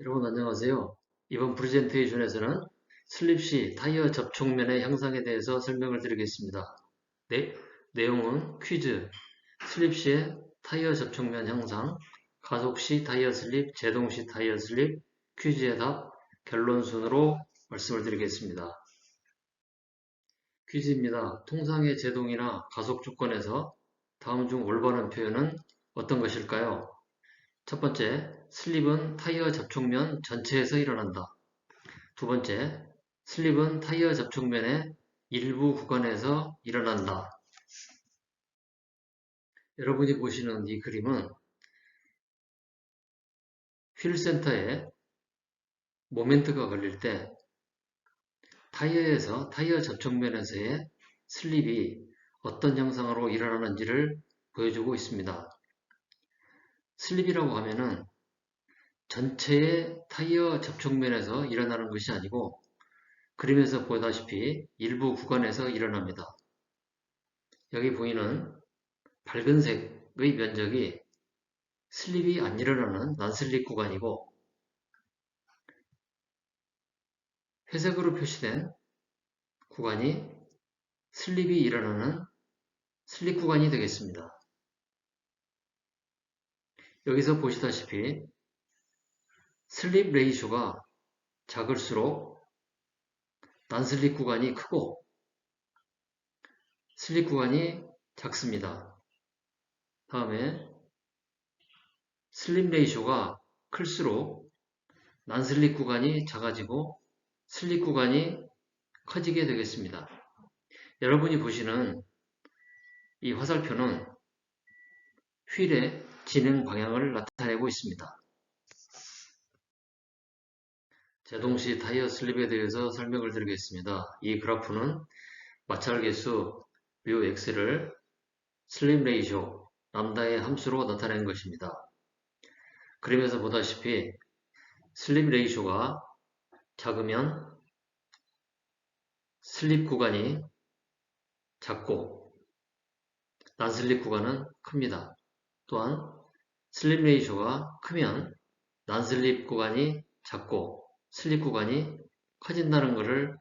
여러분 안녕하세요. 이번 프레젠테이션에서는 슬립 시 타이어 접촉면의 향상에 대해서 설명을 드리겠습니다. 네, 내용은 퀴즈, 슬립 시의 타이어 접촉면 향상, 가속 시 타이어 슬립, 제동 시 타이어 슬립, 퀴즈의 답, 결론 순으로 말씀을 드리겠습니다. 퀴즈입니다. 통상의 제동이나 가속 조건에서 다음 중 올바른 표현은 어떤 것일까요? 첫 번째, 슬립은 타이어 접촉면 전체에서 일어난다. 두 번째, 슬립은 타이어 접촉면의 일부 구간에서 일어난다. 여러분이 보시는 이 그림은 휠 센터에 모멘트가 걸릴 때 타이어에서 타이어 접촉면에서의 슬립이 어떤 형상으로 일어나는지를 보여주고 있습니다. 슬립이라고 하면은 전체의 타이어 접촉면에서 일어나는 것이 아니고 그림에서 보다시피 일부 구간에서 일어납니다. 여기 보이는 밝은색의 면적이 슬립이 안 일어나는 난슬립 구간이고 회색으로 표시된 구간이 슬립이 일어나는 슬립 구간이 되겠습니다. 여기서 보시다시피 슬립 레이쇼가 작을수록 난슬립 구간이 크고 슬립 구간이 작습니다. 다음에 슬립 레이쇼가 클수록 난슬립 구간이 작아지고 슬립 구간이 커지게 되겠습니다. 여러분이 보시는 이 화살표는 휠의 진행 방향을 나타내고 있습니다. 제동시 타이어 슬립에 대해서 설명을 드리겠습니다. 이 그래프는 마찰 개수 뮤 x를 슬립 레이쇼 람다의 함수로 나타낸 것입니다. 그림에서 보다시피 슬립 레이쇼가 작으면 슬립 구간이 작고 난슬립 구간은 큽니다. 또한 슬립 레이쇼가 크면 난슬립 구간이 작고 슬립 구간이 커진다는 것을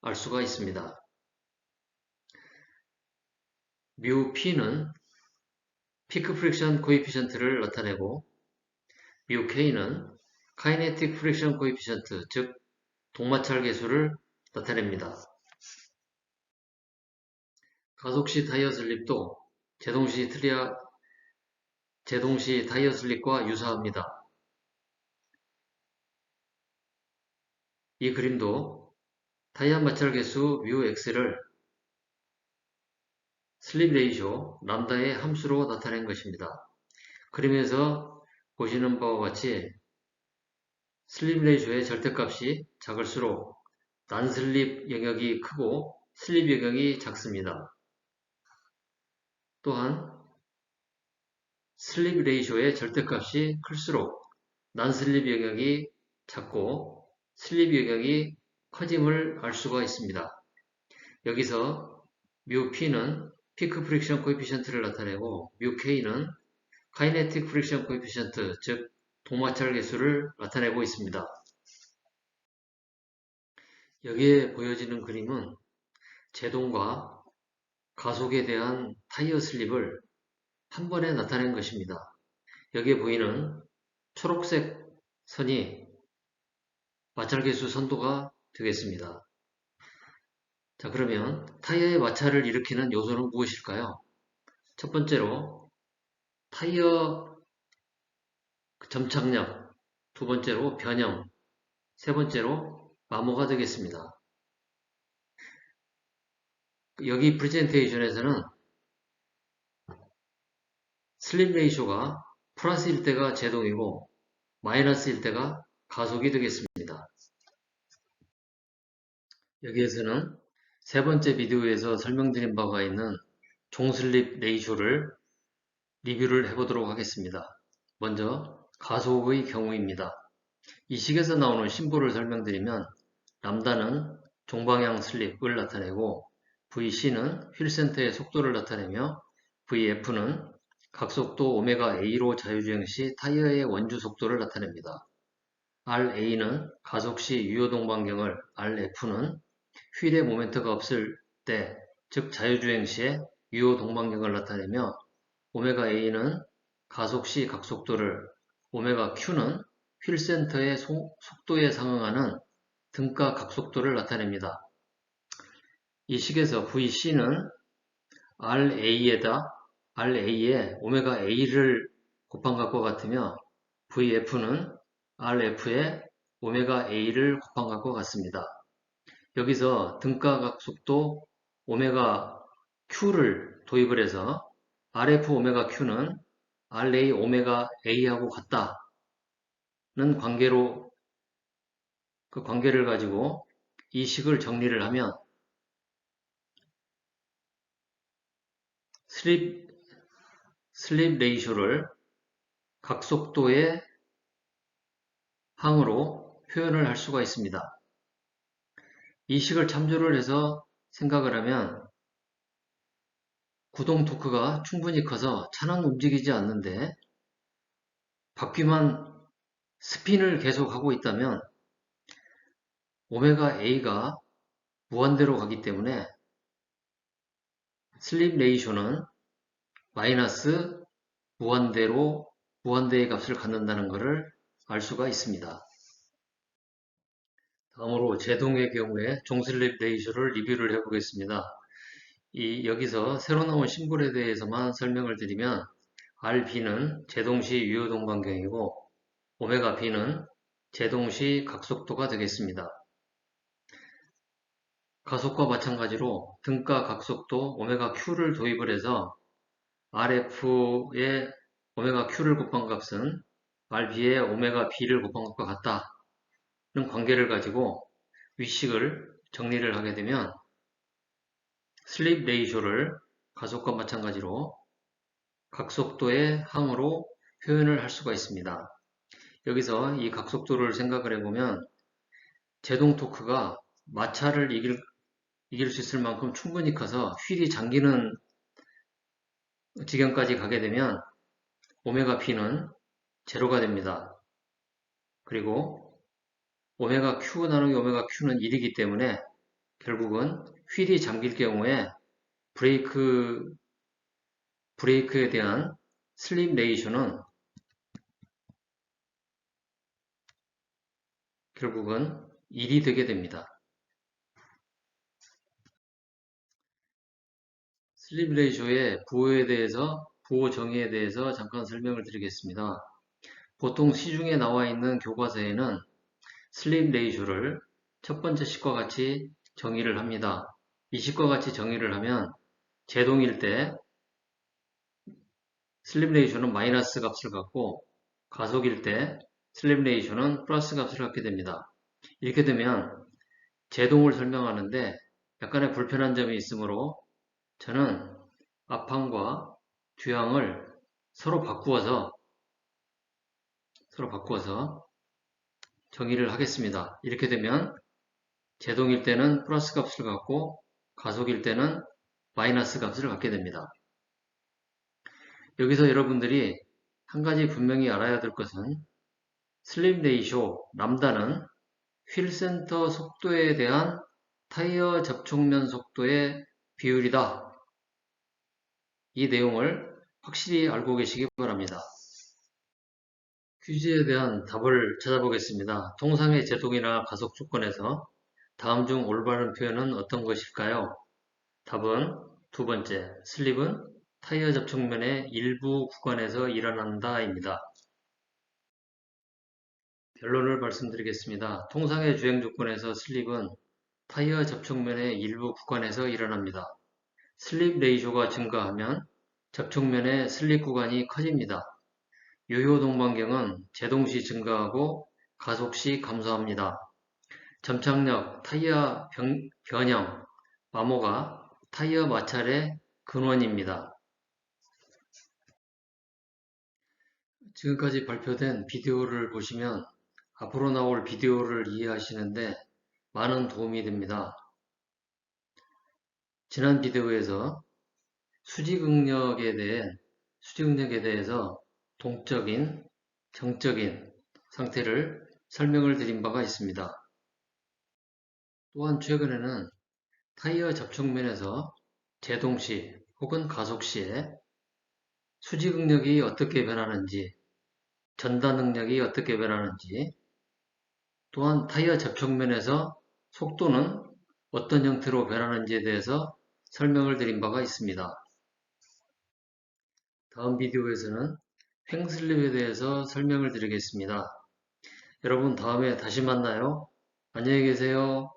알 수가 있습니다. 뮤 P는 피크 프릭션 코이피션트를 나타내고 뮤 K는 카이네틱 프릭션 코이피션트, 즉 동마찰 계수를 나타냅니다. 가속시 타이어 슬립도 제동시 트리아 제동시 타이어 슬립과 유사합니다. 이 그림도 타이어 마찰 개수 뮤 x를 슬립 레이쇼 람다의 함수로 나타낸 것입니다. 그림에서 보시는 바와 같이 슬립 레이쇼의 절대값이 작을수록 난슬립 영역이 크고 슬립 영역이 작습니다. 또한 슬립 레이쇼의 절대값이 클수록 난슬립 영역이 작고 슬립 영역이 커짐을 알 수가 있습니다. 여기서 뮤 P는 피크 프릭션 코에피션트를 나타내고 뮤 K는 카이네틱 프릭션 코에피션트, 즉 동마찰 개수를 나타내고 있습니다. 여기에 보여지는 그림은 제동과 가속에 대한 타이어 슬립을 한 번에 나타낸 것입니다. 여기에 보이는 초록색 선이 마찰계수 선도가 되겠습니다. 자 그러면 타이어의 마찰을 일으키는 요소는 무엇일까요? 첫 번째로 타이어 점착력, 두 번째로 변형, 세 번째로 마모가 되겠습니다. 여기 프레젠테이션에서는 슬립 레이쇼가 플러스일 때가 제동이고 마이너스일 때가 가속이 되겠습니다. 여기에서는 세 번째 비디오에서 설명드린 바가 있는 종슬립 레이쇼를 리뷰를 해보도록 하겠습니다. 먼저 가속의 경우입니다. 이 식에서 나오는 심볼을 설명드리면 람다는 종방향 슬립을 나타내고 VC는 휠센터의 속도를 나타내며 VF는 각속도 오메가 A로 자유주행 시 타이어의 원주 속도를 나타냅니다. RA는 가속 시 유효 동반경을 RF는 휠에 모멘트가 없을 때, 즉 자유주행 시에 유효 동반경을 나타내며 오메가 A는 가속 시 각속도를, 오메가 Q는 휠 센터의 속도에 상응하는 등가 각속도를 나타냅니다. 이 식에서 VC는 RA에다 RA에 오메가 A를 곱한 것과 같으며 VF는 RF에 오메가 A를 곱한 것과 같습니다. 여기서 등가각속도 오메가 Q를 도입을 해서 RF 오메가 Q는 RA 오메가 A하고 같다는 관계로 그 관계를 가지고 이 식을 정리를 하면 슬립, 슬립 레이쇼를 각속도의 항으로 표현을 할 수가 있습니다. 이 식을 참조를 해서 생각을 하면 구동 토크가 충분히 커서 차는 움직이지 않는데 바퀴만 스핀을 계속하고 있다면 오메가 A가 무한대로 가기 때문에 슬립 레이쇼는 마이너스 무한대로 무한대의 값을 갖는다는 것을 알 수가 있습니다. 다음으로 제동의 경우에 종슬립 레이쇼를 리뷰를 해보겠습니다. 이 여기서 새로 나온 심볼에 대해서만 설명을 드리면 RB는 제동시 유효동반경이고 오메가 B는 제동시 각속도가 되겠습니다. 가속과 마찬가지로 등가 각속도 오메가 Q를 도입을 해서 RF의 오메가 Q를 곱한 값은 RB의 오메가 B를 곱한 것과 같다 는 관계를 가지고 위식을 정리를 하게 되면 슬립 레이쇼를 가속과 마찬가지로 각속도의 항으로 표현을 할 수가 있습니다. 여기서 이 각속도를 생각을 해보면 제동 토크가 마찰을 이길, 이길 수 있을 만큼 충분히 커서 휠이 잠기는 지경까지 가게 되면 오메가 P는 제로가 됩니다. 그리고 오메가 Q 나누기 오메가 Q는 1이기 때문에 결국은 휠이 잠길 경우에 브레이크, 브레이크에 대한 슬립 레이쇼는 결국은 1이 되게 됩니다. 슬립 레이쇼의 부호에 대해서, 부호 정의에 대해서 잠깐 설명을 드리겠습니다. 보통 시중에 나와 있는 교과서에는 슬립 레이쇼를 첫 번째 식과 같이 정의를 합니다. 이 식과 같이 정의를 하면 제동일 때 슬립 레이쇼는 마이너스 값을 갖고 가속일 때 슬립 레이쇼는 플러스 값을 갖게 됩니다. 이렇게 되면 제동을 설명하는데 약간의 불편한 점이 있으므로 저는 앞항과 뒤항을 서로 바꾸어서 서로 바꾸어서 정의를 하겠습니다. 이렇게 되면 제동일 때는 플러스 값을 갖고 가속일 때는 마이너스 값을 갖게 됩니다. 여기서 여러분들이 한 가지 분명히 알아야 될 것은 슬립 레이쇼 람다는 휠 센터 속도에 대한 타이어 접촉면 속도의 비율이다. 이 내용을 확실히 알고 계시기 바랍니다. 퀴즈에 대한 답을 찾아보겠습니다. 통상의 제동이나 가속 조건에서 다음 중 올바른 표현은 어떤 것일까요? 답은 두 번째, 슬립은 타이어 접촉면의 일부 구간에서 일어난다 입니다. 결론을 말씀드리겠습니다. 통상의 주행 조건에서 슬립은 타이어 접촉면의 일부 구간에서 일어납니다. 슬립 레이쇼가 증가하면 접촉면의 슬립 구간이 커집니다. 요요 동반경은 제동시 증가하고 가속시 감소합니다. 점착력, 타이어 변, 변형, 마모가 타이어 마찰의 근원입니다. 지금까지 발표된 비디오를 보시면 앞으로 나올 비디오를 이해하시는데 많은 도움이 됩니다. 지난 비디오에서 수직응력에 대해 수직응력에 대해서 동적인, 정적인 상태를 설명을 드린 바가 있습니다. 또한 최근에는 타이어 접촉면에서 제동 시 혹은 가속 시에 수지 능력이 어떻게 변하는지, 전달 능력이 어떻게 변하는지, 또한 타이어 접촉면에서 속도는 어떤 형태로 변하는지에 대해서 설명을 드린 바가 있습니다. 다음 비디오에서는 횡슬립에 대해서 설명을 드리겠습니다. 여러분 다음에 다시 만나요. 안녕히 계세요.